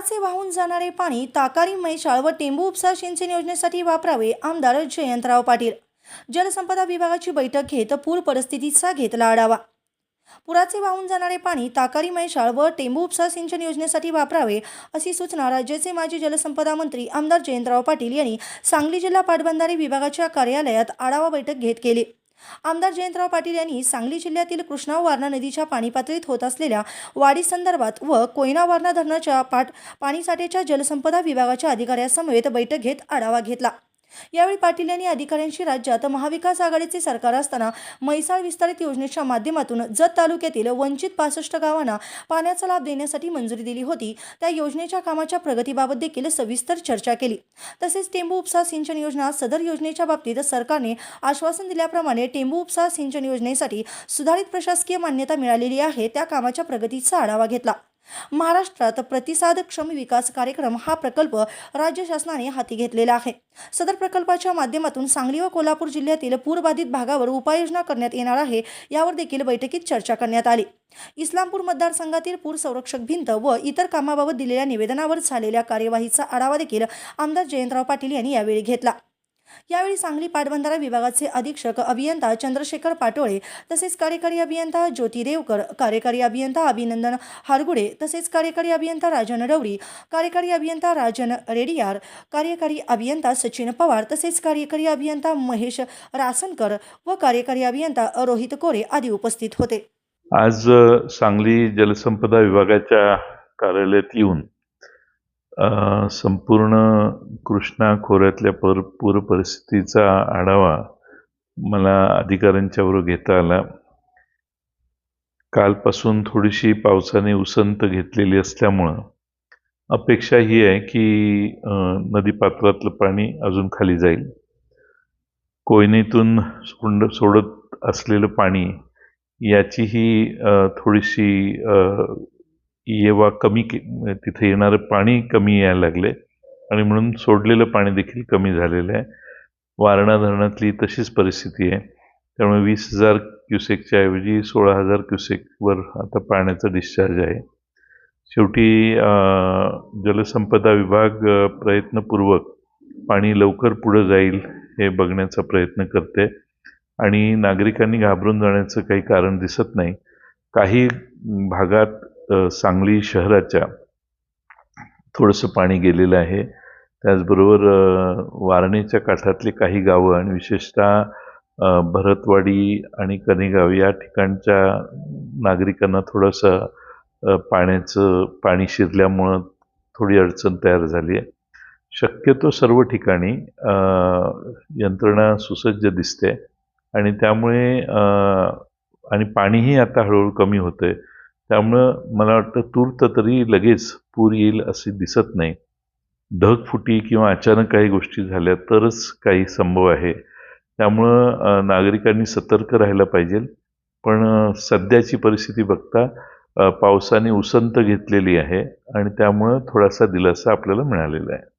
पुराचे वाहून जाणारे पाणी ताकारी मैशाळ व टेंबू उपसा सिंचन योजनेसाठी वापरावे आमदार जयंतराव पाटील. जलसंपदा विभागाची बैठक घेत पूर परिस्थितीचा घेतला आढावा. पुराचे वाहून जाणारे पाणी ताकारी मैशाळ व टेंबू उपसा सिंचन योजनेसाठी वापरावे अशी सूचना राज्याचे माजी जलसंपदा मंत्री आमदार जयंतराव पाटील यांनी सांगली जिल्हा पाटबंधारे विभागाच्या कार्यालयात आढावा बैठक घेत केली. आमदार जयंतराव पाटील यांनी सांगली जिल्ह्यातील कृष्णा वारणा नदीच्या पाणीपातळीत होत असलेल्या वाढीसंदर्भात व कोयना वारणा धरणाच्या पाट पाणीसाठ्याच्या जलसंपदा विभागाच्या अधिकाऱ्यांसमवेत बैठक घेत आढावा घेतला. यावेळी पाटील यांनी अधिकाऱ्यांशी राज्यात महाविकास आघाडीचे सरकार असताना म्हैसाळ विस्तारित योजनेच्या माध्यमातून जत तालुक्यातील वंचित पासष्ट गावांना पाण्याचा लाभ देण्यासाठी मंजुरी दिली होती. त्या योजनेच्या कामाच्या प्रगतीबाबत देखील सविस्तर चर्चा केली. तसेच टेंबू उपसा सिंचन योजना सदर योजनेच्या बाबतीत सरकारने आश्वासन दिल्याप्रमाणे टेंबू उपसा सिंचन योजनेसाठी सुधारित प्रशासकीय मान्यता मिळालेली आहे. त्या कामाच्या प्रगतीचा आढावा घेतला. महाराष्ट्रात प्रतिसादक्षम विकास कार्यक्रम हा प्रकल्प राज्य शासनाने हाती घेतलेला आहे. सदर प्रकल्पाच्या माध्यमातून सांगली व कोल्हापूर जिल्ह्यातील पूरबाधित भागावर उपाययोजना करण्यात येणार आहे यावर देखील बैठकीत चर्चा करण्यात आली. इस्लामपूर मतदारसंघातील पूर संरक्षक भिंत व इतर कामाबाबत दिलेल्या निवेदनावर झालेल्या कार्यवाहीचा आढावा देखील आमदार जयंतराव पाटील यांनी यावेळी घेतला. यावेळी सांगली पाटबंधारा विभागाचे अधीक्षक अभियंता चंद्रशेखर पाटोळे तसेच कार्यकारी अभियंता ज्योती देवकर कार्यकारी अभियंता अभिनंदन हारगुडे तसेच कार्यकारी अभियंता राजन डवरी कार्यकारी अभियंता राजन रेडियार कार्यकारी अभियंता सचिन पवार तसेच कार्यकारी अभियंता महेश रासनकर व कार्यकारी अभियंता रोहित कोरे आदी उपस्थित होते. आज सांगली जलसंपदा विभागाच्या कार्यालयात येऊन संपूर्ण कृष्णा खोऱ्यातल्या पर पूर परिस्थितीचा आढावा मला अधिकाऱ्यांच्याबरोबर घेता आला. कालपासून थोडीशी पावसाने उसंत घेतलेली असल्यामुळं अपेक्षा ही आहे की नदीपात्रातलं पाणी अजून खाली जाईल. कोयनेतून सोड सोडत असलेलं पाणी याचीही थोडीशी की येवा कमी तिथे येणारं पाणी कमी यायला लागले. आणि म्हणून सोडलेलं पाणी देखील कमी झालेलं आहे. वारणा धरणातली तशीच परिस्थिती आहे. त्यामुळे वीस हजार क्युसेकच्या ऐवजी सोळा हजार क्युसेकवर आता पाण्याचा डिस्चार्ज आहे. शेवटी जलसंपदा विभाग प्रयत्नपूर्वक पाणी लवकर पुढं जाईल हे बघण्याचा प्रयत्न करते. आणि नागरिकांनी घाबरून जाण्याचं काही कारण दिसत नाही. काही भागात सांगली शहराच्या थोडंसं पाणी गेलेलं आहे. त्याचबरोबर अ, वारणेच्या काठातली काही गावं आणि विशेषतः भरतवाडी आणि कनेगाव या ठिकाणच्या नागरिकांना थोडंसं पाण्याचं पाणी शिरल्यामुळं थोडी अडचण तयार झाली आहे. शक्यतो सर्व ठिकाणी यंत्रणा सुसज्ज दिसते आणि त्यामुळे आणि पाणीही आता हळूहळू कमी होतंय. त्यामुळं मला वाटतं तूर्त तरी लगेच पूर येईल असे दिसत नाही. ढगफुटी किंवा अचानक काही गोष्टी झाल्या तरच काही संभव आहे. त्यामुळं नागरिकांनी सतर्क राहायला पाहिजे. पण सध्याची परिस्थिती बघता पावसाने उसंत घेतलेली आहे आणि त्यामुळं थोडासा दिलासा आपल्याला मिळालेला आहे.